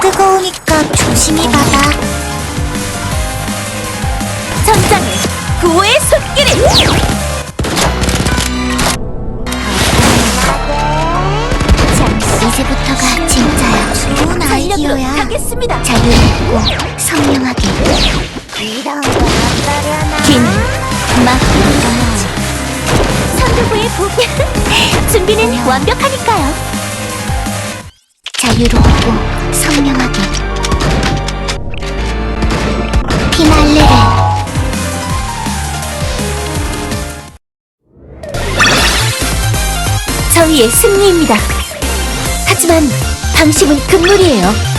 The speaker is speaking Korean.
뜨거우니까 조심히 받아 전장에 구호의 손길을! 자, 이제부터가 진 전력으로 아이디어야 가겠습니다. 자유롭고 선명하게 이런 거 어떠려나 긴, 막, 선두부의 부 준비는 완벽하니까요. 자유롭고 선명하게 피날레를 정의의 승리입니다. 하지만 방심은 금물이에요.